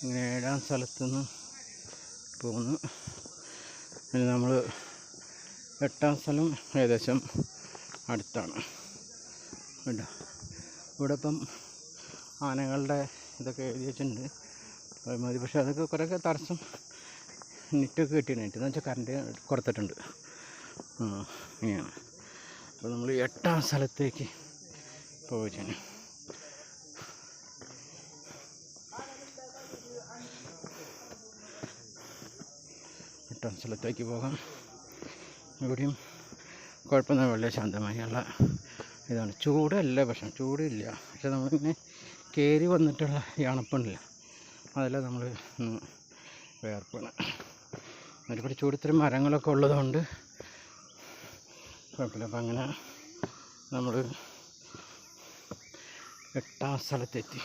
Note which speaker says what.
Speaker 1: ഇങ്ങനെ ഏഴാം സ്ഥലത്തുനിന്ന് പോന്നു. പിന്നെ നമ്മൾ എട്ടാം സ്ഥലം ഏകദേശം അടുത്താണ്. കേട്ടോ ഇവിടെ ഇപ്പം ആനകളുടെ ഇതൊക്കെ എഴുതി വെച്ചിട്ടുണ്ട്. മതി പക്ഷേ അതൊക്കെ കുറേയൊക്കെ തടസ്സം നെറ്റൊക്കെ കിട്ടിയാണ് നെറ്റ് എന്ന് വെച്ചാൽ കറണ്ട് കൊടുത്തിട്ടുണ്ട്. ഇങ്ങനെയാണ്. അപ്പോൾ നമ്മൾ എട്ടാം സ്ഥലത്തേക്ക് പോവുകയാണ്. എട്ടാം സ്ഥലത്തേക്ക് പോകാം. ഇവിടെയും കുഴപ്പമൊന്നും വളരെ ശാന്തമായുള്ള ഇതാണ്. ചൂടല്ല പക്ഷേ ചൂടില്ല. പക്ഷെ നമ്മളിങ്ങനെ കയറി വന്നിട്ടുള്ള ഈ അതല്ല നമ്മൾ വേർപ്പാണ്. ഒരുപാട് ചൂട് ഇത്രയും മരങ്ങളൊക്കെ ഉള്ളതുകൊണ്ട് കുഴപ്പമില്ല. അപ്പം അങ്ങനെ നമ്മൾ എട്ടാം സ്ഥലത്തെത്തി.